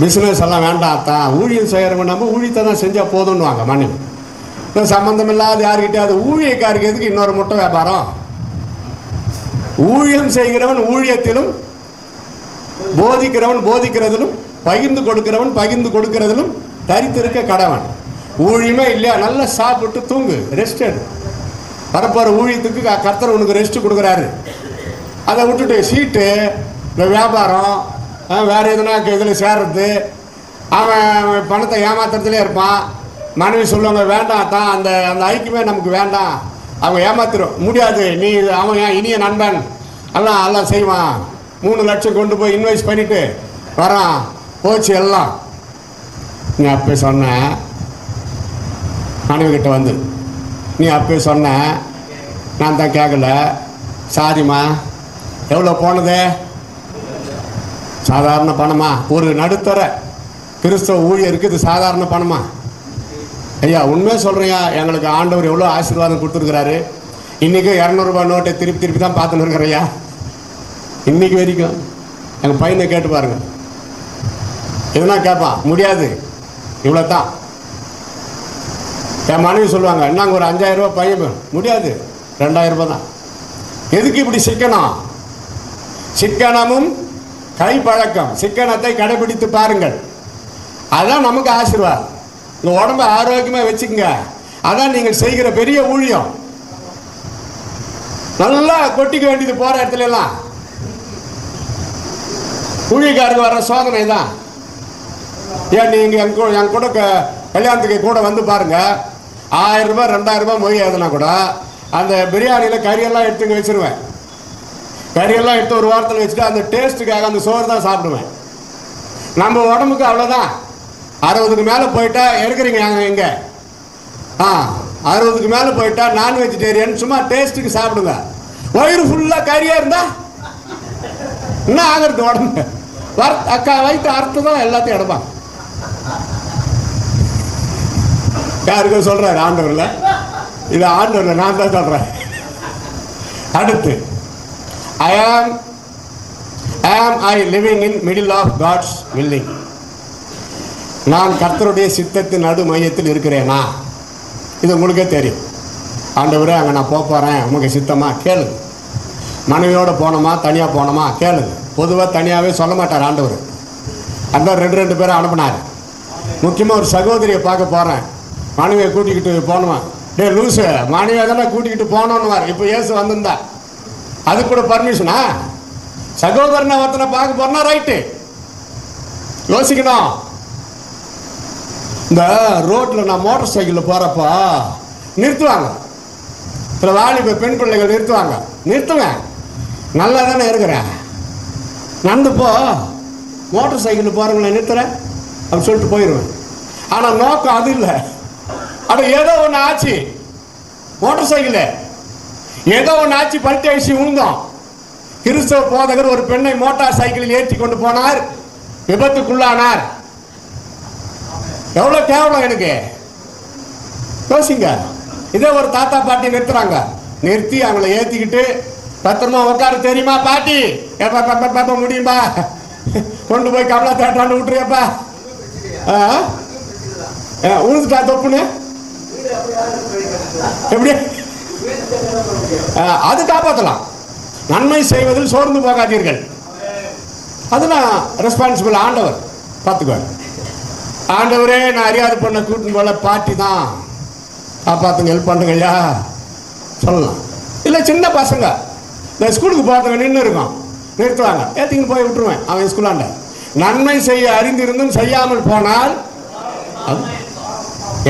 Business எல்லாம் வேண்டாம் தான் ஊழியம் செய்கிறவங்க நம்ம ஊழியத்தை தான் செஞ்சால் போதும்னுவாங்க மணி இப்போ சம்மந்தம் இல்லாத யாருக்கிட்டே அது ஊழியக்காருக்கு எதுக்கு இன்னொரு முட்டை வியாபாரம்? ஊழியம் செய்கிறவன் ஊழியத்திலும் போதிக்கிறவன் போதிக்கிறதிலும் பகிர்ந்து கொடுக்கிறவன் பகிர்ந்து கொடுக்கிறதிலும் தரித்திருக்க கடவன். ஊழியமே இல்லையா? நல்லா சாப்பிட்டு தூங்கு ரெஸ்ட் எடு. வரப்போகிற ஊழியத்துக்கு க- கர்த்தர் உனக்கு ரெஸ்ட் கொடுக்குறாரு. அதை விட்டுட்டு சீட்டு இந்த வியாபாரம் வேறு எதுனா இதில் சேர்றது? அவன் பணத்தை ஏமாத்துறதுலே இருப்பான். மனைவி சொல்லுவாங்க வேண்டாம் தான் அந்த அந்த ஐக்கியமே நமக்கு வேண்டாம். அவங்க ஏமாத்திரும். முடியாது. நீ அவன் என் இனிய நண்பன். எல்லாம் எல்லாம் செய்வான். மூணு லட்சம் கொண்டு போய் இன்வெஸ்ட் பண்ணிட்டு வரான். போச்சு எல்லாம். நீ அப்போ சொன்ன. மனைவி கிட்ட வந்து நீ அப்போ சொன்ன. நான் தான் கேட்கல சாரிம்மா. எவ்வளோ போனது? சாதாரண பணமா? ஒரு நடுத்தர கிறிஸ்தவ ஊழியருக்கு இது சாதாரண பணமா? ஐயா உண்மையாக சொல்கிறேயா எங்களுக்கு ஆண்டவர் எவ்வளோ ஆசீர்வாதம் கொடுத்துருக்குறாரு. இன்றைக்கி இரநூறுபா நோட்டை திருப்பி திருப்பி தான் பார்த்துன்னு இருக்கிறையா இன்னைக்கு வரைக்கும் எங்கள் பையனை கேட்டு பாருங்கள் எதுனா கேட்பான் முடியாது. இவ்வளோ தான் என் மனைவி சொல்லுவாங்க என்னங்க ஒரு அஞ்சாயிரரூபா பையன் முடியாது. ரெண்டாயிரரூபா தான். எதுக்கு இப்படி சிக்கனம்? சிக்கனமும் கை பழக்கம் சிக்கனத்தை கடைபிடித்து பாருங்கள். அதுதான் நமக்கு ஆசீர்வாதம். உங்கள் உடம்ப ஆரோக்கியமாக வச்சுக்கோங்க. அதான் நீங்கள் செய்கிற பெரிய ஊழியம். நல்லா கொட்டிக்க வேண்டியது போகிற இடத்துல எல்லாம் ஊழியக்காரருக்கு வர்ற சோதனை தான். ஏன் நீங்கள் என் கூட என் கூட க- கல்யாணத்துக்கு கூட வந்து பாருங்க. ஆயிரம் ரூபாய் ரெண்டாயிரம் ரூபாய் மொய் ஏதுனா கூட அந்த பிரியாணியில் கறியெல்லாம் எடுத்துங்க வச்சிருவேன். கறியெல்லாம் எடுத்து ஒரு வாரத்தில் வச்சுட்டு அந்த டேஸ்ட்டுக்காக அந்த சோறு தான் சாப்பிடுவேன். நம்ம உடம்புக்கு அவ்வளோதான் அறுபதுக்கு மேலே போயிட்டா எடுக்கிறீங்க நாங்கள் எங்கே ஆ அறுபதுக்கு மேலே போயிட்டா நான் வெஜிடேரியன் சும்மா டேஸ்ட்டுக்கு சாப்பிடுங்க. வயிறு ஃபுல்லாக கறியாக இருந்தா? என்ன ஆகிறது உடம்பு? வர அக்கா வயிற்று அறுத்து தான் எல்லாத்தையும் எடுப்பான். யாருக்கும் சொல்கிறாரு ஆண்டவரில். இது ஆண்டவரில் நான் தான் சொல்கிறேன் அடுத்து. I am, am I living in middle of God's willing? நான் கர்த்தருடைய சித்தத்தின் நடு மையத்தில் இருக்கிறேனா? இது உங்களுக்கே தெரியும். ஆண்டவரே அங்கே நான் போக போகிறேன் உங்களுக்கு சித்தமாக கேளுங்க. மனைவியோடு போனோமா? தனியாக போனோமா? கேளுங்க. பொதுவாக தனியாகவே சொல்ல மாட்டார் ஆண்டவர். அந்த ரெண்டு ரெண்டு பேரை அனுப்புனார். முக்கியமாக ஒரு சகோதரியை பார்க்க போகிறேன் மனைவியை கூட்டிக்கிட்டு போனவன் டேய் லூசு மனைவியை தானே கூட்டிக்கிட்டு போனோன்னு இப்போ ஏசு வந்திருந்தா அது கூட பர்மிஷனா சகோதரனை ஒருத்தனை பார்க்க போறனா ரைட்டு யோசிக்கணும். இந்த ரோட்டில் நான் மோட்டார் சைக்கிளில் போகிறப்போ நிறுத்துவாங்க. சில வாலிப பெண் பிள்ளைகள் நிறுத்துவாங்க. நிறுத்துவேன் நல்லா தானே இருக்கிறேன். நடந்து போ. மோட்டர் சைக்கிளில் போகிறவங்கள நிறுத்துறேன் அப்படின்னு சொல்லிட்டு போயிடுவேன் ஆனால் நோக்கம் அது இல்லை. அப்படி ஏதோ ஒன்று ஆச்சு. மோட்டார் சைக்கிளு ஏதோ ஒன்று ஆச்சு பல்ட்டி அடிச்சு விழுந்தோம். கிறிஸ்தவ போதகர் ஒரு பெண்ணை மோட்டார் சைக்கிளில் ஏற்றி கொண்டு போனார். விபத்துக்குள்ளானார். எவ்வளோ கேவலம் எனக்கு. யோசிங்க. இதே ஒரு தாத்தா பாட்டி நிறுத்துறாங்க. நிறுத்தி அவங்கள ஏற்றிக்கிட்டு பத்திரமா உட்கார தெரியுமா பாட்டி? எப்பா பாப்பா பாப்பா முடியும்பா? கொண்டு போய் கமலா தேட்டாண்டு விட்டுறியப்பா ஆ? உழுதுட்டா தொப்புன்னு? எப்படி? அது காப்பாற்றலாம் நன்மை செய்வதில் சோர்ந்து போகாதீர்கள். அதுதான் ரெஸ்பான்சிபிள் ஆண்டவர். பார்த்துக்குவார் ஆண்டவரே நான் அறியாத பொண்ணை கூட்டின்னு போல பாட்டி தான். காப்பாற்றுங்க ஹெல்ப் பண்ணுங்க ஐயா. சொல்லலாம். இல்லை சின்ன பசங்க. இந்த ஸ்கூலுக்கு போகிறதுங்க நின்று இருக்கும். நிறுத்துவாங்க. ஏற்றிங்கன்னு போய் விட்டுருவேன். அவன் ஸ்கூலாண்ட. நன்மை செய்ய அறிந்திருந்தும் செய்யாமல் போனால் அது-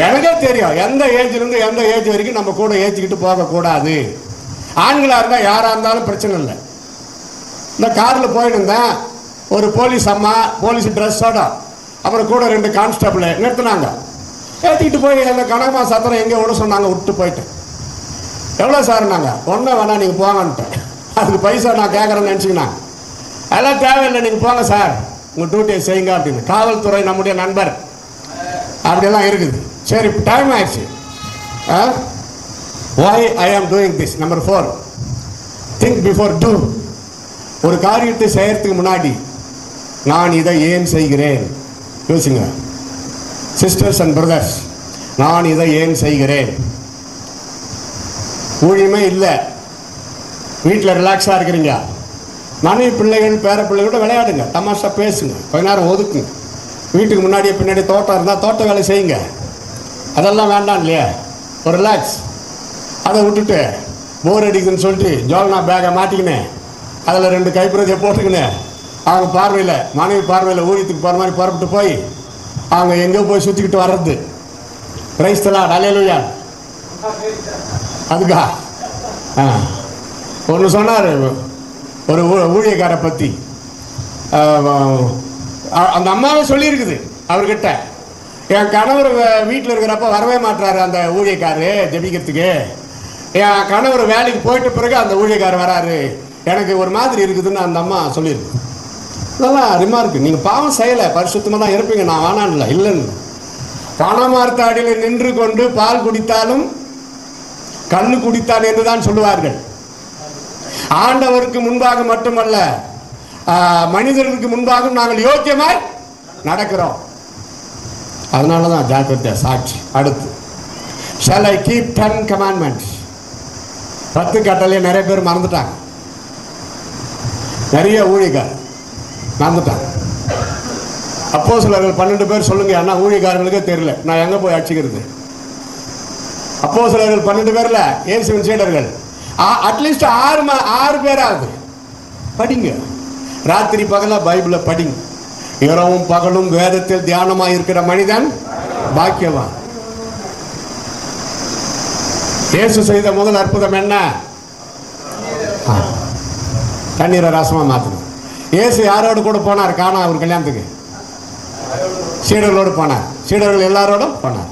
எனக்கே தெரியும். எந்த ஏஜ்லேருந்து எந்த ஏஜ் வரைக்கும் நம்ம கூட ஏற்றிக்கிட்டு போகக்கூடாது. ஆண்களாக இருந்தால் யாராக இருந்தாலும் பிரச்சனை இல்லை. இந்த காரில் போயிட்டு இருந்தேன். ஒரு போலீஸ் அம்மா போலீஸ் ட்ரெஸ்ஸோட அப்புறம் கூட ரெண்டு கான்ஸ்டபிள் நிறுத்தினாங்க. ஏற்றிக்கிட்டு போய் அந்த கனகமா சத்திரம் எங்கே விட சொன்னாங்க விட்டு போயிட்டேன் எவ்வளோ சார் நாங்கள் ஒன்றே வேணாம் நீங்கள் போங்கன்ட்டேன் அதுக்கு பைசா நான் கேட்குறேன்னு நினச்சிக்கினா அதெல்லாம் தேவையில்லை நீங்கள் போங்க சார் உங்கள் டியூட்டியை செய்யுங்க அப்படின்னு. காவல்துறை நம்முடைய நண்பர். அப்படியெல்லாம் இருக்குது. சரி டைம் ஆயிடுச்சு. Why I am doing this number four think before do ஒரு காரியத்தை செய்யறதுக்கு முன்னாடி நான் இதை ஏன் செய்கிறேன்? யோசிங்க. சிஸ்டர்ஸ் அண்ட் பிரதர்ஸ் நான் இதை ஏன் செய்கிறேன்? ஊழியமே இல்லை. வீட்டில் ரிலாக்ஸாக இருக்கிறீங்க மனைவி பிள்ளைகள் பேர பிள்ளைகளோட விளையாடுங்க. தமாஷா பேசுங்க. கொஞ்ச நேரம் ஒதுக்குங்க. வீட்டுக்கு முன்னாடியே பின்னாடி தோட்டம் இருந்தால் தோட்ட வேலை செய்யுங்க. அதெல்லாம் வேண்டாம் இல்லையா? ஒரு ரிலாக்ஸ் அதை விட்டுட்டு போர் அடிக்குதுன்னு சொல்லிட்டு ஜோல்னா பேக்கை மாட்டிக்கினேன் அதில் ரெண்டு கைப்பிரதியை போட்டுக்கினேன் அவங்க பார்வையில் மனைவி பார்வையில் ஊழியத்துக்கு போகிற மாதிரி புறப்பட்டு போய் அவங்க எங்கேயோ போய் சுற்றிக்கிட்டு வர்றது. பிரைஸ்தலா டலையிலுயா அதுக்கா? ஆ. ஒன்று சொன்னார் ஒரு ஊ- ஊழியக்காரை பற்றி அந்த அம்மாவே சொல்லியிருக்குது அவர்கிட்ட. என் கணவர் வீட்டில் இருக்கிறப்ப வரவே மாட்டாரு அந்த ஊழியக்காரு ஜெபிக்கிறதுக்கு. என் கணவர் வேலைக்கு போயிட்ட பிறகு அந்த ஊழியக்கார் வராரு. எனக்கு ஒரு மாதிரி இருக்குதுன்னு அந்த அம்மா சொல்லியிருக்கு இதெல்லாம் ரிமார்க்கு நீங்கள் பாவம் செய்யலை. பரிசுத்தமாக தான் இருப்பீங்க. நான் வேணான்ல. இல்லைன்னு. பணமார்த்தாடியில் நின்று கொண்டு பால் குடித்தாலும் கண்ணு குடித்தால் என்று தான் சொல்லுவார்கள். ஆண்டவருக்கு முன்பாக மட்டுமல்ல மனிதர்களுக்கு முன்பாகவும் நாங்கள் யோக்கியமாய் நடக்கிறோம். அதனால தான் ஜாக்கிரதை சாட்சி அடுத்து. Shall I keep ten commandments பத்து கட்டளையை நிறைய பேர் மறந்துட்டாங்க. நிறைய ஊழியக்கார் மறந்துட்டாங்க. அப்போ சிலர்கள் பன்னெண்டு பேர் சொல்லுங்க ஆனால் ஊழியக்காரங்களுக்கே தெரியல. நான் எங்கே போய் அடிச்சுக்கிறது? அப்போ சிலர்கள் பன்னெண்டு பேரில் ஏசுவின் சீடர்கள். அட்லீஸ்ட் ஆறு ஆறு பேராகுது படிங்க. ராத்திரி பகலாக பைபிளை படிங்க. இரவும் பகலும் வேதத்தில் தியானமாக இருக்கிற மனிதன் பாக்கியவான். இயேசு செய்த முதல் அற்புதம் என்ன? தண்ணீரை ரசமா மாத்தணும் இயேசு யாரோடு கூட போனார்? காணா அவர் கல்யாணத்துக்கு. சீடர்களோடு போனார். சீடர்கள் எல்லாரோடும் போனார்.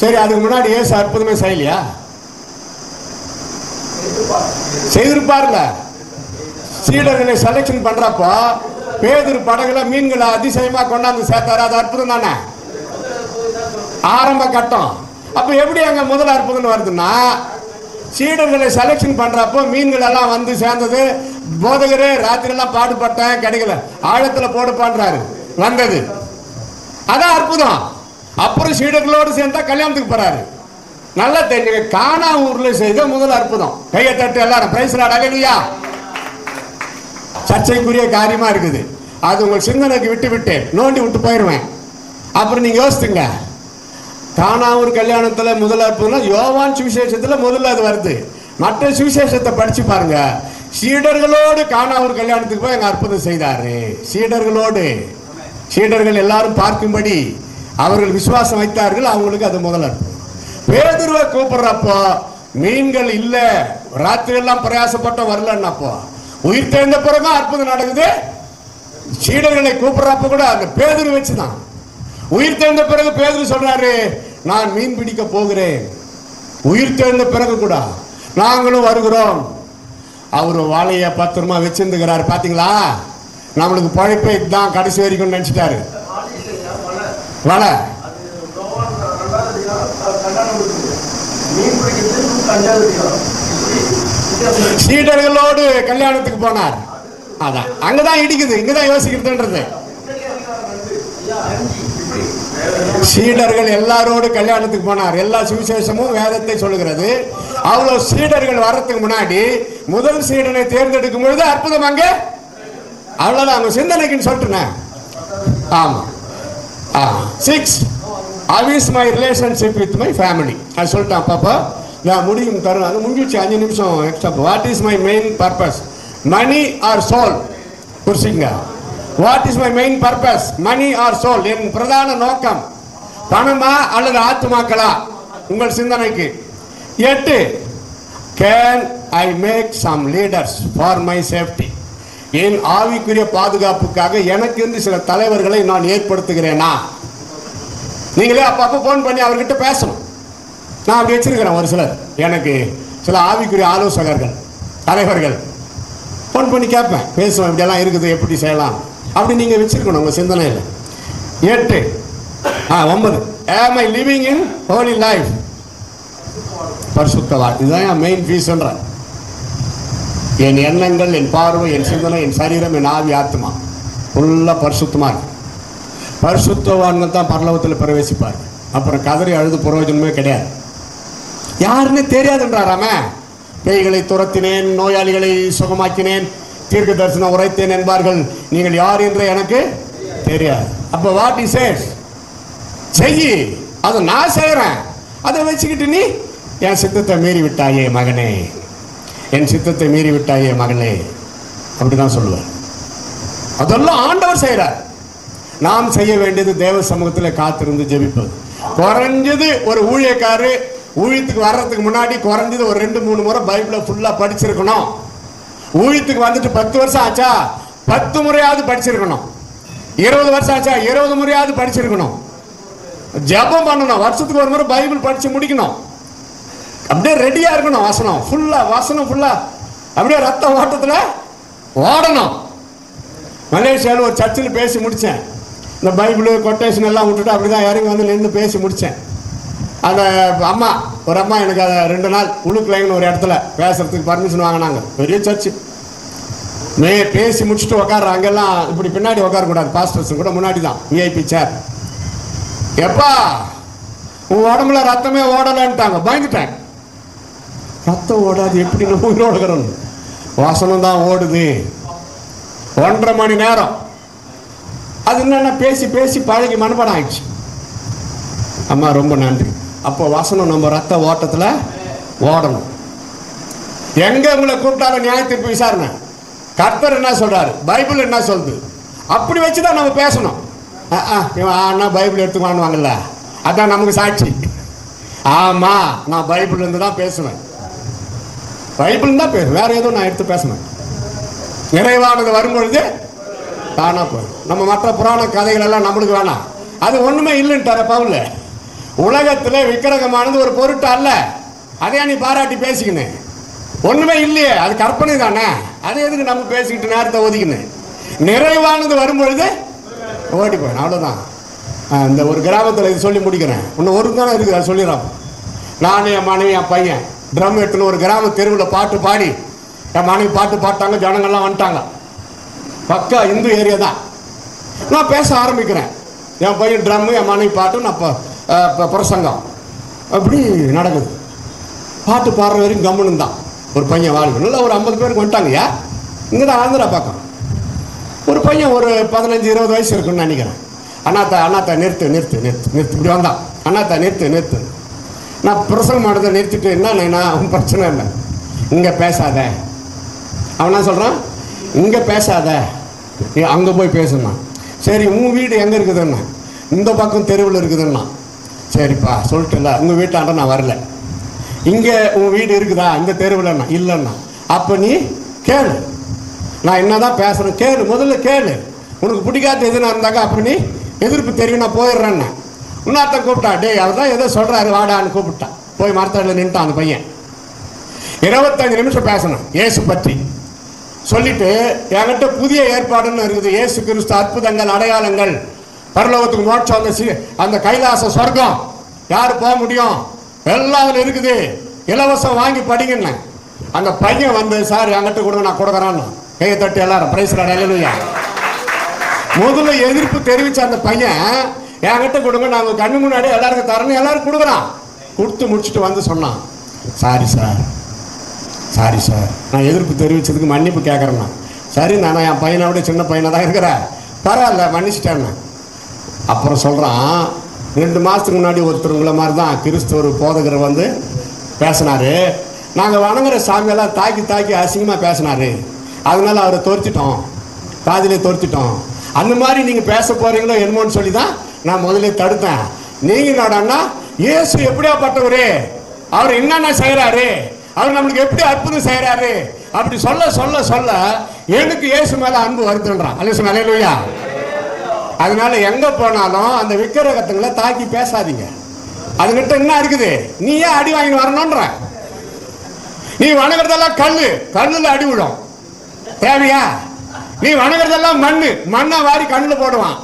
சரி அதுக்கு முன்னாடி இயேசு அற்புதமே செய்யலையா? செய்திருப்பார்ல. சீடர்களை செலெக்ஷன் பண்றப்போ பேதூர் படகுல மீன்களை அதிசயமா கொண்டாந்து சேர்த்தாரு. அது அற்புதம் தானே? ஆரம்ப கட்டம். அப்ப எப்படி அங்க முதல் அற்புதம் வருதுன்னா சீடர்களை செலெக்ஷன் பண்றப்போ மீன்கள் எல்லாம் வந்து சேர்ந்தது. போதகரே ராத்திரி எல்லாம் பாடுபட்டேன் கிடைக்கல. ஆழத்துல போடு பண்றாரு வந்தது. அதான் அற்புதம். அப்புறம் சீடர்களோடு சேர்ந்தா கல்யாணத்துக்கு போறாரு. நல்லா தெரிஞ்சுங்க காணா ஊர்ல செய்த முதல் அற்புதம். கையை தட்டு எல்லாரும். பிரைஸ் அடகலியா சர்ச்சைக்குரிய காரியமாக இருக்குது. அது உங்கள் சிந்தனைக்கு விட்டு விட்டு நோண்டி விட்டு போயிடுவேன் அப்புறம் நீங்கள் யோசித்துங்க காணாவூர் கல்யாணத்தில் முதல் அற்புதம் யோவான் சுவிசேஷத்தில் முதல்ல அது வருது. மற்ற சுவிசேஷத்தை படித்து பாருங்க. சீடர்களோடு காணாவூர் கல்யாணத்துக்கு போய் எங்கள் அற்புதம் செய்தார். சீடர்களோடு. சீடர்கள் எல்லாரும் பார்க்கும்படி அவர்கள் விசுவாசம் வைத்தார்கள். அவங்களுக்கு அது முதல் அற்புதம். பேதுருவை கூப்பிடுறப்போ மீன்கள் இல்லை. ராத்திரி எல்லாம் பிரயாசப்பட்ட வரலன்னப்போ. உயிர் தேர்ந்த பிறகும் அற்புதம் நடக்குது. சீடர்களை கூப்பிடுறப்ப கூட அந்த பேதர் வச்சுதான். உயிர் தேர்ந்த பிறகு பேதர் சொல்றாரு நான் மீன் பிடிக்க போகிறேன். உயிர் தேர்ந்த பிறகு கூட நாங்களும் வருகிறோம். அவர் வாழைய பத்திரமா வச்சிருந்துக்கிறாரு பாத்தீங்களா? நம்மளுக்கு பழைப்பை இதுதான் கடைசி வரைக்கும் நினைச்சிட்டாரு. வலை. சீடர்களோடு கல்யாணத்துக்கு போனார். அதான். அங்கதான் இடிக்குது. இங்கதான் யோசிக்கிறதுன்றது. சீடர்கள் எல்லாரோடு கல்யாணத்துக்கு போனார். எல்லா சுவிசேஷமும் வேதத்தை சொல்லுகிறது. அவ்வளவு சீடர்கள் வர்றதுக்கு முன்னாடி முதல் சீடனை தேர்ந்தெடுக்கும் பொழுது அற்புதம் அங்க. அவ்வளவுதான். அவங்க சிந்தனைக்குன்னு சொல்லிட்டுனேன் ஆமா. ஆ six how is my relationship with my family அது சொல்லிட்டேன் பாப்பா. நான் முடியும் தரும் அது முடிஞ்சிச்சு அஞ்சு நிமிஷம் extra what is my main purpose money or soul புரிசிங்க what is my main purpose money or soul என் பிரதான நோக்கம். பணமா அல்லது ஆத்துமாக்களா? உங்கள் சிந்தனைக்கு. எட்டு. Can I make some leaders for my safety என் ஆவிக்குரிய பாதுகாப்புக்காக எனக்கு இருந்து சில தலைவர்களை நான் ஏற்படுத்துகிறேனா? நீங்களே அப்பப்போ ஃபோன் பண்ணி அவர்கிட்ட பேசணும். நான் அப்படி வச்சிருக்கிறேன் ஒரு சிலர். எனக்கு சில ஆவிக்குரிய ஆலோசகர்கள் தலைவர்கள். ஃபோன் பண்ணி கேட்பேன் பேசுவேன் இப்படியெல்லாம் இருக்குது எப்படி செய்யலாம்? அப்படி நீங்கள் வச்சிருக்கணும் உங்கள் சிந்தனையில். எட்டு ஆ ஒன்பது. Am I living in holy life பரிசுத்தவா இதுதான் என் மெயின் ஃபீஸ்ன்றேன் என் எண்ணங்கள் என் பார்வை என் சிந்தனை என் சரீரம் என் ஆவி ஆத்மா. ஃபுல்லாக பரிசுத்தமாக இருக்கு. பரிசுத்தவான்கள் தான் பரலோகத்தில் பிரவேசிப்பார். அப்புறம் கதறி அழுது பிரயோஜனமே கிடையாது. யாருன்னு தெரியாதுன்றாராம. பேய்களை துரத்தினேன் நோயாளிகளை சுகமாக்கினேன் தீர்க்க தரிசனம் உரைத்தேன் என்பார்கள். நீங்கள் யார் என்று எனக்கு தெரியாது. அப்போ வாட் இஸ் செய்யி அதை நான் செய்கிறேன் அதை வச்சுக்கிட்டு நீ என் சித்தத்தை மீறி விட்டாயே மகனே. என் சித்தத்தை மீறி விட்டாயே மகளே அப்படிதான் சொல்லுவேன் அதெல்லாம் ஆண்டவர் செய்கிறார் நாம் செய்ய வேண்டியது தேவ சமூகத்தில் காத்திருந்து ஜெபிப்பது. குறைஞ்சது ஒரு ஊழியக்காரு ஊழியத்துக்கு வர்றதுக்கு முன்னாடி குறைஞ்சது ஒரு ரெண்டு மூணு முறை பைபிளை ஃபுல்லாக படிச்சிருக்கணும். ஊழியத்துக்கு வந்துட்டு பத்து வருஷம் ஆச்சா? பத்து முறையாவது படிச்சிருக்கணும். இருபது வருஷம் ஆச்சா? இருபது முறையாவது படிச்சிருக்கணும். ஜெபம் பண்ணணும். வருஷத்துக்கு ஒரு முறை பைபிள் படிச்சு முடிக்கணும். அப்படியே ரெடியா இருக்கணும் வசனம். ஃபுல்லா வசனம் ஃபுல்லா அப்படியே ரத்த ஓட்டத்துல ஓடணும். மலேசியாவில் ஒரு சர்ச்சில் பேசி முடித்தேன் இந்த பைபிள் கொட்டேஷன் எல்லாம் விட்டுட்டு அப்படி தான் இறங்கி வந்து நின்று பேசி முடித்தேன் அந்த அம்மா ஒரு அம்மா எனக்கு அதை ரெண்டு நாள் உழுக்கலைங்கன்னு ஒரு இடத்துல பேசுறதுக்கு பர்மிஷன் வாங்கினாங்க. பெரிய சர்ச்சு மே பேசி முடிச்சுட்டு உட்கார அங்கெல்லாம் இப்படி பின்னாடி உட்காரக்கூடாது பாஸ்டர்ஸ் கூட முன்னாடி தான் விஐபி சேர் எப்பா உன் உடம்புல ரத்தமே ஓடலைன்ட்டாங்க. பயந்துட்டேன். ரத்தம் ஓடாது. எப்படி நம்ம உயிரோட வாசனம் தான் ஓடுது. ஒன்றரை மணி நேரம். அது என்னென்ன பேசி பேசி பழகி மனப்பாடம் ஆயிடுச்சு. அம்மா ரொம்ப நன்றி. அப்போ வசனம் நம்ம ரத்த ஓட்டத்தில் ஓடணும். எங்கே உங்களை கூப்பிட்டாலும் நியாயத்திற்கு விசாரணை. கர்த்தர் என்ன சொல்கிறாரு பைபிள் என்ன சொல்லுது? அப்படி வச்சு தான் நம்ம பேசணும். அஹ், இவன் பைபிள் எடுத்துக்கலான்னு அதான் நமக்கு சாட்சி. ஆமாம் நான் பைபிள் இருந்து தான் பேசுவேன். பைபிள் தான் பேர் வேற எதுவும் நான் எடுத்து பேசுவேன் நிறைவானது வரும்பொழுது தானா போய் நம்ம மற்ற புராண கதைகள் எல்லாம் நம்மளுக்கு வேணாம். அது ஒன்றுமே இல்லைன்ட்டார பவுல. உலகத்தில் விக்கிரகமானது ஒரு பொருட்டு அல்ல. அதையா நீ பாராட்டி பேசிக்கினேன்? ஒன்றுமே இல்லையே அது கற்பனை தானே? அதை எதுக்கு நம்ம பேசிக்கிட்டு நேரத்தை ஒதுக்கினேன்? நிறைவானது வரும்பொழுது ஓடி போயிடும் அவ்வளோதான் இந்த ஒரு கிராமத்தில் இது சொல்லி முடிக்கிறேன். இன்னும் ஒரு தானே இருக்குது அதை சொல்லிடுறோம். நானும் என் மனைவி என் பையன் ட்ரம் எடுத்துன்னு ஒரு கிராம தெருவில் பாட்டு பாடி என் மனைவி பாட்டு பாட்டாங்க ஜனங்கள்லாம் வந்துட்டாங்க. பக்கா இந்து ஏரியா தான். நான் பேச ஆரம்பிக்கிறேன். என் பையன் ட்ரம்மு என் மனைவி பாட்டு நான் பிரசங்கம். அப்படி நடக்குது. பாட்டு பாடுற வரைக்கும் கம்முன்னு தான் ஒரு பையன் வாழ்க்கை நல்லா ஒரு ஐம்பது பேருக்கு வந்துட்டாங்கய்யா இங்கே தான் ஆந்திரா பக்கம். ஒரு பையன் ஒரு பதினஞ்சு இருபது வயசு இருக்குன்னு நினைக்கிறேன். அண்ணாத்தா அண்ணாத்தா நிறுத்து நிறுத்து நிறுத்து நிறுத்து. இப்படி வந்தான். அண்ணாத்தா நிறுத்து நிறுத்து. நான் பிரசங்கம் பண்ணதை நிறுத்திட்டு என்னன்னா அவன் பிரச்சனை இல்லை. இங்கே பேசாத. அவனா சொல்கிறான் இங்கே பேசாத. அங்கே போய் பேசுனான் சரி உன் வீடு எங்கே இருக்குதுன்னா. இந்த பக்கம் தெருவில் இருக்குதுன்னா. சரிப்பா சொல்லிட்டுல உங்கள் வீட்டாண்ட நான் வரல. இங்கே உன் வீடு இருக்குதா? இந்த தெருவில்ண்ணா இல்லைண்ணா அப்போ நீ கேளு. நான் என்ன தான் பேசுகிறேன் கேளு முதல்ல கேளு. உனக்கு பிடிக்காத எதுனா இருந்தாக்கா அப்போ நீ எதிர்ப்பு தெரியும் நான் போயிடுறேன்னு. இன்னொருத்தன் கூப்பிட்டா டேய் அவர் தான் ஏதோ சொல்கிறாரு வாடான்னு கூப்பிட்டான் போய் மரத்தில் நின்ட்டான் அந்த பையன். இருபத்தஞ்சு நிமிஷம் பேசணும் இயேசு பற்றி. சொல்லிட்டு என்கிட்ட புதிய ஏற்பாடுன்னு இருக்குது. இயேசு கிறிஸ்து அற்புதங்கள் அடையாளங்கள். பரலோகத்துக்கு மோட்சம் அந்த சி அந்த கைலாச சொர்க்கம். யார் போக முடியும்? எல்லாம் அதில் இருக்குது. இலவசம் வாங்கி படிங்கன்னு. அந்த பையன் வந்து சார் என்கிட்ட கொடுங்க நான் கொடுக்குறான்னு. கையை தட்டி எல்லாரும் பிரைஸ் அலையிலுயா முதல்ல எதிர்ப்பு தெரிவித்த அந்த பையன் என்கிட்ட கொடுங்க நாங்கள் கண்ணு முன்னாடி எல்லாருக்கும் தரணும் எல்லாரும் கொடுக்குறான். கொடுத்து முடிச்சுட்டு வந்து சொன்னான். சாரி சார் சாரி சார் நான் எதிர்ப்பு தெரிவித்ததுக்கு மன்னிப்பு கேட்குறேண்ணா சரி நான் என் பையனை விட சின்ன பையனாக தான் இருக்கிறேன். பரவாயில்ல மன்னிச்சிட்டேண்ணா அப்புறம் சொல்கிறான் ரெண்டு மாதத்துக்கு முன்னாடி ஒருத்தர் உங்களை மாதிரி தான் கிறிஸ்துவர் போதகர் வந்து பேசினாரு. நாங்கள் வணங்குற சாமியெல்லாம் தாக்கி தாக்கி அசிங்கமாக பேசினாரு. அதனால் அவரை தோர்த்திட்டோம். காதிலே தோர்த்திட்டோம். அந்த மாதிரி நீங்கள் பேச போகிறீங்களோ என்னமோன்னு சொல்லி தான் நான் முதல்ல தடுத்தேன். நீங்கள் என்னடான்னா இயேசு எப்படியாப்பட்டவர் அவர் என்னென்ன செய்கிறாரு அவர் நம்மளுக்கு எப்படி அற்புதம் செய்கிறாரு அப்படி சொல்ல சொல்ல சொல்ல எனக்கு இயேசு மேலே அன்பு வருதுன்றான். அலேசு அலையிலுயா அதனால எங்க போனாலும் அந்த விக்கிரகத்துங்களை தாக்கி பேசாதீங்க. அதுகிட்ட என்ன இருக்குது? நீ ஏன் அடி வாங்கி வரணும்ன்ற. நீ வணங்குறதெல்லாம் கல்லு கண்ணில் அடி விடும் தேவையா? நீ வணங்குறதெல்லாம் மண்ணு. மண்ணை வாரி கண்ணுல போடுவான்.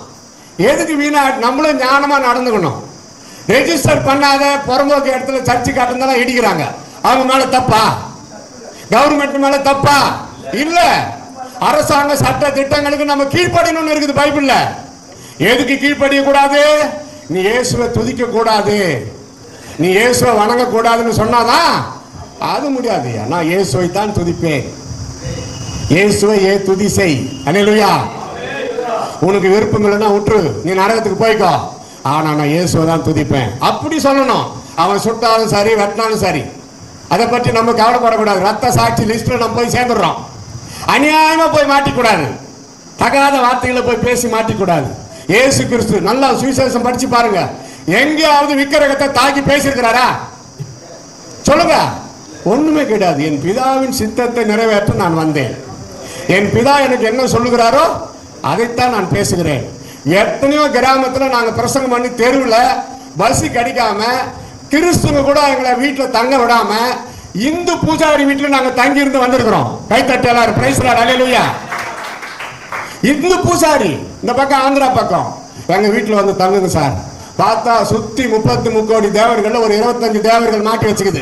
எதுக்கு வீணா? நம்மளும் ஞானமா நடந்துக்கணும். ரெஜிஸ்டர் பண்ணாத புறம்போக்கு இடத்துல சர்ச்சு காட்டுறதெல்லாம் இடிக்கிறாங்க. அவங்க மேல தப்பா? கவர்மெண்ட் மேல தப்பா? இல்ல. அரசாங்க சட்ட திட்டங்களுக்கு நம்ம கீழ்ப்படணும்னு இருக்குது பைபிள்ல. எதுக்கு கீழ்ப்படிய கூடாது நீ இயேசுவை துதிக்க கூடாது நீ இயேசுவை வணங்க கூடாதுன்னு சொன்னாதான் அது முடியாது நான் இயேசுவை தான் துதிப்பேன். இயேசுவை ஏ துதி செய். அனிலுயா உனக்கு விருப்பம் இல்லைன்னா விட்டுரு நீ நரகத்துக்கு போய்க்கோ. ஆனா நான் இயேசுவை தான் துதிப்பேன். அப்படி சொல்லணும். அவன் சுட்டாலும் சரி வெட்டினாலும் சரி. அதை பற்றி நம்ம கவலைப்படக்கூடாது. ரத்த சாட்சி லிஸ்ட்ல நம்ம போய் சேர்ந்துடுறோம். அநியாயமா போய் மாட்டிக்கூடாது. தகாத வார்த்தைகளை போய் பேசி மாட்டிக்கூடாது. இயேசு கிறிஸ்து நல்லா சுவிசேஷம் படிச்சு பாருங்க. எங்கேயாவது விக்கிரகத்தை தாக்கி பேசியிருக்கிறாரா? சொல்லுங்க. ஒண்ணுமே கிடையாது. என் பிதாவின் சித்தத்தை நிறைவேற்ற நான் வந்தேன். என் பிதா எனக்கு என்ன சொல்லுகிறாரோ அதைத்தான் நான் பேசுகிறேன். எத்தனையோ கிராமத்தில் நாங்கள் பிரசங்கம் பண்ணி தெருவில் பஸ்ஸு கிடைக்காம கிறிஸ்துவ கூட எங்களை வீட்டில் தங்க விடாம இந்து பூஜாரி வீட்டில் நாங்கள் தங்கியிருந்து வந்திருக்கிறோம். கைத்தட்டு பிரைஸ்லார் பிரைஸ் அலையலுயா இந்து பூசாரி இந்த பக்கம் ஆந்திரா பக்கம். எங்கள் வீட்டில் வந்து தங்குது சார். பார்த்தா சுற்றி முப்பத்தி முக்கோடி தேவர்கள் ஒரு இருபத்தஞ்சு தேவர்கள் மாட்டி வச்சுக்குது.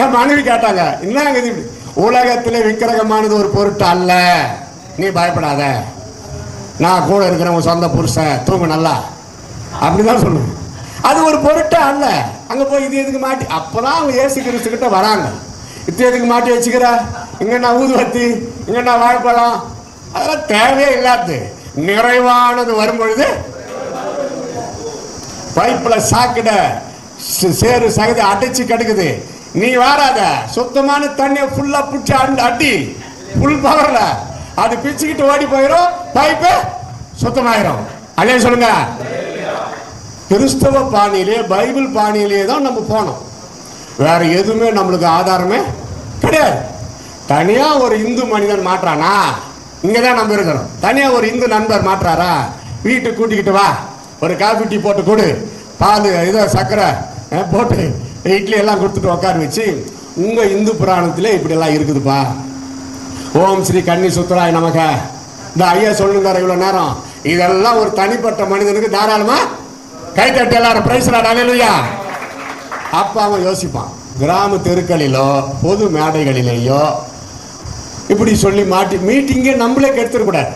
என் மனைவி கேட்டாங்க என்னங்க இது? உலகத்தில் விக்கிரகமானது ஒரு பொருட்டு அல்ல. நீ பயப்படாத. நான் கூட இருக்கிறேன் உன் சொந்த புருஷன். தூங்கு நல்லா. அப்படிதான் சொல்லுவேன் அது ஒரு பொருட்டே அல்ல. அங்கே போய் இது எதுக்கு மாட்டி? அப்போ தான் அவங்க ஏசு கிறிஸ்துக்கிட்ட வராங்க. இது எதுக்கு மாட்டி வச்சுக்கிற? இங்கே நான் ஊதுவத்தி இங்கே நான் வாழைப்பழம்? அதெல்லாம் தேவையே இல்லாது நிறைவானது வரும் பொழுது பைப்பில் சாக்கிட சே- சேறு சகதி அடைச்சு கிடக்குது. நீ வாராத. சுத்தமான தண்ணியை ஃபுல்லாக பிடிச்சி அண்டு அட்டி. ஃபுல் பவர்ல அது பிச்சுக்கிட்டு ஓடி போயிடும் பைப்பு சுத்தமாயிரும். அதே சொல்லுங்க. கிறிஸ்தவ பாணியிலே பைபிள் பாணியிலே தான் நம்ம போனோம். வேற எதுவுமே நம்மளுக்கு ஆதாரமே கிடையாது. தனியாக ஒரு இந்து மனிதன் மாற்றானா இங்கே தான் நம்ம இருக்கிறோம் தனியாக ஒரு இந்து நண்பர் மாற்றாரா? வீட்டுக்கு கூட்டிக்கிட்டு வா. ஒரு காஃபி டீ போட்டு கொடு. பால் இதோ சர்க்கரை போட்டு இட்லி எல்லாம் கொடுத்துட்டு உட்கார வச்சு உங்கள் இந்து புராணத்திலே இப்படியெல்லாம் இருக்குதுப்பா. ஓம் ஸ்ரீ கன்னி சுத்தராய் நமக்கு இந்த ஐயா சொல்லுங்க இவ்வளோ நேரம். இதெல்லாம் ஒரு தனிப்பட்ட மனிதனுக்கு தாராளமா? கை தட்டி எல்லாரும் பிரைஸ் அலையிலையா அப்ப அவன் யோசிப்பான். கிராம தெருக்களிலோ பொது மேடைகளிலேயோ இப்படி சொல்லி மாட்டி மீட்டிங்கே நம்மளே கெடுத்துடக்கூடாது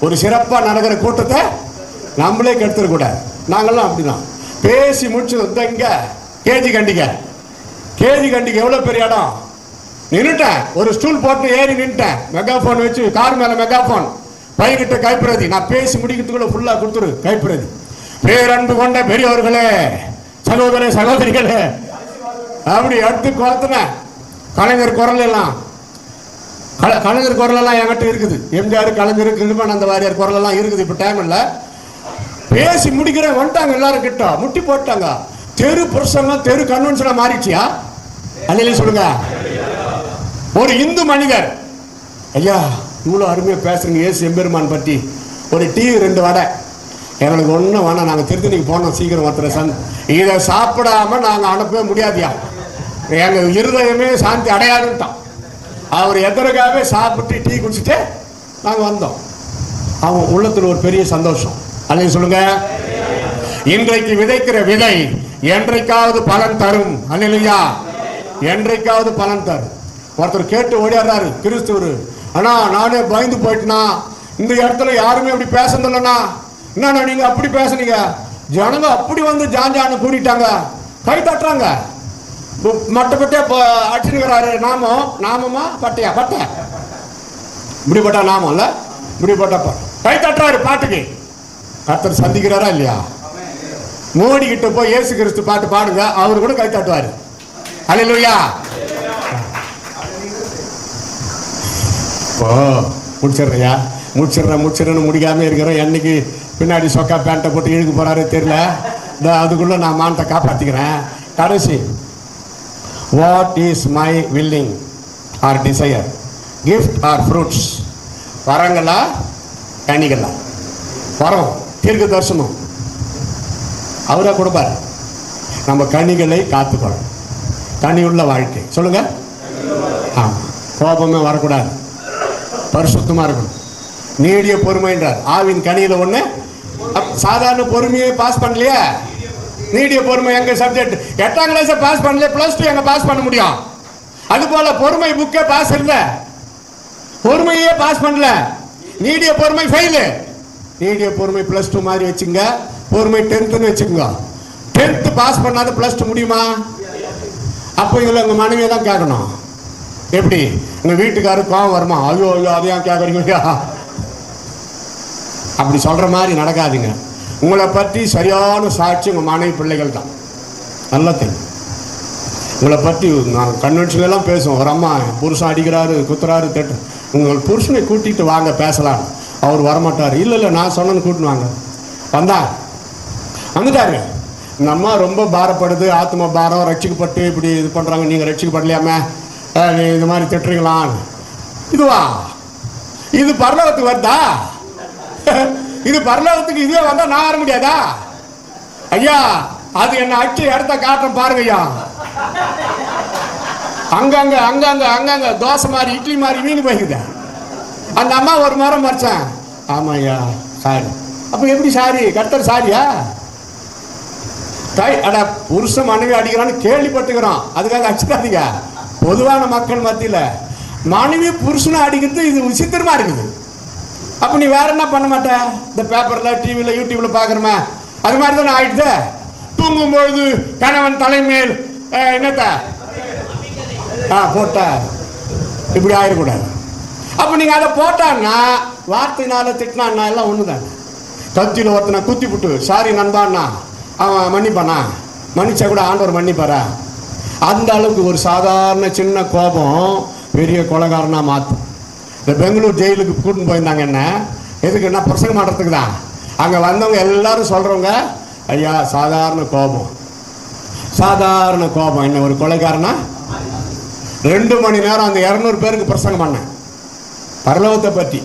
ஒரு சிறப்பாக நடக்கிற கூட்டத்தை நம்மளே கெடுத்துடக்கூடாது நாங்கெல்லாம் அப்படிதான். பேசி முடிச்சு வந்தங்க கேஜி கண்டிக்க கேஜி கண்டிக்க எவ்வளோ பெரிய இடம்? நின்றுட்டேன் ஒரு ஸ்டூல் போட்டு ஏறி நின்ட்டேன் மெகாஃபோன் வச்சு கார் மேலே மெகாஃபோன் பையன்கிட்ட கைப்பிரதி. நான் பேசி முடிக்கிறதுக்குள்ள ஃபுல்லாக கொடுத்துரு கைப்பிரதி. பேரன்பு கொண்ட பெரியவர்களே சகோதர சகோதரிகளே. அப்படி எடுத்து குளத்துனேன். கலைஞர் குரல் எல்லாம். கலைஞர் குரலெல்லாம் என்கிட்ட இருக்குது. எம்ஜிஆர் கலைஞர் கிருமன் அந்த வாரியார் குரலெல்லாம் இருக்குது இப்போ டைம் பேசி முடிக்கிறேன் வந்துட்டாங்க எல்லாரும் கிட்ட. முட்டி போட்டாங்க. தெரு புருஷங்க தெரு கன்வென்ஷனாக மாறிடுச்சியா? அல்லையில சொல்லுங்க. ஒரு இந்து மனிதர். ஐயா இவ்வளோ அருமையாக பேசுறீங்க ஏசு எம்பெருமான் பற்றி ஒரு டீ ரெண்டு வடை. எங்களுக்கு ஒன்றும் வேணாம். நாங்கள் திருத்தணிக்கு போனோம் சீக்கிரம் ஒருத்தர் சந்த் இதை சாப்பிடாம நாங்கள் அனுப்பவே முடியாதியா? எங்கள் இருதயமே சாந்தி அடையாதுன்ட்டான். அவர் எதற்காகவே சாப்பிட்டு டீ குடிச்சிட்டு நாங்கள் வந்தோம். அவன் உள்ளத்தில் ஒரு பெரிய சந்தோஷம். அதை சொல்லுங்க. இன்றைக்கு விதைக்கிற விதை என்றைக்காவது பலன் தரும். அல்லையா என்றைக்காவது பலன் தரும். ஒருத்தர் கேட்டு ஓடியாடுறாரு கிறிஸ்துவர் அண்ணா நானே பயந்து போயிட்டேனா? இந்த இடத்துல யாருமே அப்படி பேசுனதில்லண்ணா என்னண்ணா நீங்க அப்படி பேசுனீங்க? ஜனங்க அப்படி வந்து ஜாஞ்சான்னு கூட்டிட்டாங்க. கை தட்டுறாங்க. மட்டப்பட்டே அடிச்சுக்கிறாரு நாமம் நாமமா? பட்டையா? பட்டை. இப்படிப்பட்ட நாமம் இல்ல? இப்படிப்பட்ட ப- கை தட்டுறாரு பாட்டுக்கு. கர்த்தர் சந்திக்கிறாரா இல்லையா? மோடி கிட்ட போய் இயேசு கிறிஸ்து பாட்டு பாடுங்க அவரு கூட கை தட்டுவாரு. அல்லையா ஓ முடிச்சிடுறையா? முடிச்சிடுறேன் முடிச்சிடுறேன்னு முடிக்காம இருக்கிறோம். என்னைக்கு பின்னாடி சொக்கா பேண்ட்டை போட்டு இழுக்க போறாரு தெரியல. இதோ அதுக்குள்ள நான் மானத்தை காப்பாத்திக்கிறேன். கடைசி. What is my willing or desire gift or fruits வரங்களா? கனிகளா? வரம். தீர்க்க தரிசனம் அவராக கொடுப்பார். நம்ம கனிகளை காத்துக்கொள்ளும் கனி உள்ள வாழ்க்கை. சொல்லுங்க. ஆமாம் கோபமே வரக்கூடாது. பரிசுத்தமாக இருக்கணும். நீடிய பொறுமைன்றார். ஆவின் கனியில் ஒன்று சாதாரண பொறுமையை பாஸ் பண்ணலையா. நீடிய பொறுமை எங்க சப்ஜெக்ட் எட்டாம் கிளாஸ் பாஸ் பண்ணல பிளஸ் டூ எங்க பாஸ் பண்ண முடியும்? அது போல பொறுமை புக்கே பாஸ் இல்ல. பொறுமையே பாஸ் பண்ணல. நீடிய பொறுமை ஃபெயிலு நீடிய பொறுமை ப்ளஸ் டூ மாதிரி வச்சுங்க. பொறுமை டென்த்துன்னு வச்சுக்கோங்க டென்த்து பாஸ் பண்ணாத ப்ளஸ் டூ முடியுமா? அப்போ இதில் உங்கள் மனைவியை தான் கேட்கணும். எப்படி? உங்கள் வீட்டுக்காரர் கோவம் வருமா? ஐயோ ஐயோ அதையும் கேட்குறீங்க அப்படி சொல்கிற மாதிரி நடக்காதுங்க. உங்களை பற்றி சரியான சாட்சி உங்கள் மாணவி பிள்ளைகள் தான். நல்லா தெரியும். உங்களை பற்றி நான் கன்வென்ஷன்லாம் பேசுவோம் ஒரு அம்மா புருஷன் அடிக்கிறாரு குத்துறாரு திட்டு. உங்கள் புருஷனை கூட்டிகிட்டு வாங்க பேசலாம். அவர் வரமாட்டார். இல்லை இல்லை நான் சொன்னேன்னு கூட்டின்னு வாங்க. வந்தா. வந்துட்டாரு இந்த அம்மா ரொம்ப பாரப்படுது. ஆத்ம பாரம் ரட்சிக்கப்பட்டு இப்படி இது பண்ணுறாங்க நீங்கள் ரட்சிக்கப்படலையாமே? நீ இது மாதிரி திட்டுறீங்களான்னு. இதுவா? இது பரலோகத்துக்கு வருதா? இது பரலோகத்துக்கு இதுவே வந்தா நான் வர முடியாதா? ஐயா அது என்ன அச்சு இடத்த காட்டுறேன் பாருங்க ஐயா. அங்கங்க அங்கங்க அங்கங்க தோசை மாதிரி இட்லி மாதிரி வீணு போயிருக்குது அந்த அம்மா ஒரு மரம் மறைச்சேன். ஆமா ஐயா சாரி. அப்போ எப்படி சாரி? கர்த்தர் சாரியா? டை அட புருஷ மனைவி அடிக்கிறான்னு கேள்விப்பட்டுக்கிறோம் அதுக்காக அடிச்சிடாதீங்க பொதுவான மக்கள் மத்தியில் மனைவி புருஷனை அடிக்கிறது இது விசித்திரமா இருக்குது. அப்போ நீ வேற என்ன பண்ண மாட்ட? இந்த பேப்பரில் டிவியில் யூடியூப்ல பார்க்குறமே அது மாதிரி தானே ஆயிடுது. தூங்கும்பொழுது கணவன் தலைமேல் என்னத்த? ஆ போட்ட. இப்படி ஆயிடக்கூடாது. அப்போ நீங்கள் அதை போட்டான்னா வார்த்தையினால திட்டினான்னா எல்லாம் ஒண்ணுதான். கத்தியில் ஒருத்தனை குத்தி புட்டு சாரி நண்பான்னா அவன் மன்னிப்பானா? மன்னிச்சா கூட ஆண்டவர் மன்னிப்பாரா? அந்த அளவுக்கு ஒரு சாதாரண சின்ன கோபம் பெரிய கொலகாரனாக மாற்றும் இந்த பெங்களூர் ஜெயிலுக்கு கூட்டின்னு போயிருந்தாங்க என்ன? எதுக்குன்னா பிரசங்கம் பண்ணுறதுக்கு தான். அங்கே வந்தவங்க எல்லாரும் சொல்கிறவங்க ஐயா சாதாரண கோபம். சாதாரண கோபம். என்ன ஒரு கொலைக்காரனா ரெண்டு மணி நேரம் அந்த இரநூறு பேருக்கு பிரசங்கம் பண்ணேன். பரலோகத்தை பற்றி.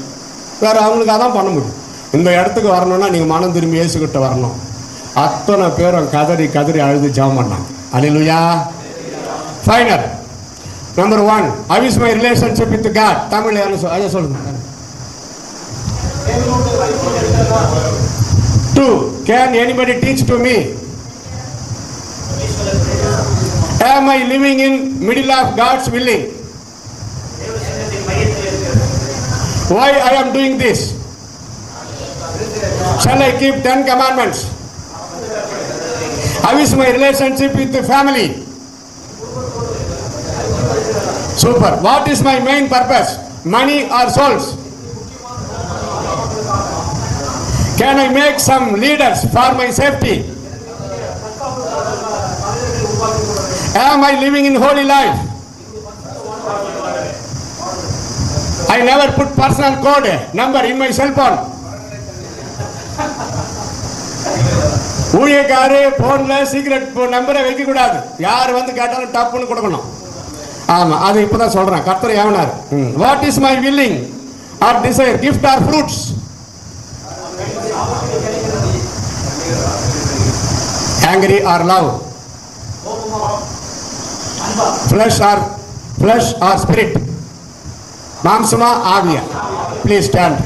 வேற அவங்களுக்கு அதான் பண்ண முடியும். இந்த இடத்துக்கு வரணும்னா நீங்கள் மனம் திரும்பி ஏசுக்கிட்ட வரணும். அத்தனை பேரும் கதறி கதறி அழுது ஜெபம் பண்ணாங்க. Hallelujah final Number one always my relationship with God Tamil யாரும் சொல் ஐயா சொல்லுங்க do can anybody teach to me Am I living in middle of God's willing? Why I am doing this? Shall I keep ten commandments? How is my relationship with the family? Super what is my main purpose money or souls can I make some leaders for my safety am I living in holy life I never put personal code number in my cellphone ஊழியக்காரு போன்ல secret நம்பரை வைக்க கூடாது யார் வந்து கேட்டாலும் டப்புன்னு கொடுக்கணும் ஆமா அது இப்பதான் சொல்றேன். கர்த்தர் ஏவனார் what is my willing or desire gift or fruits angry or love flesh or flesh or spirit மாம்சமா ஆவியா? Please stand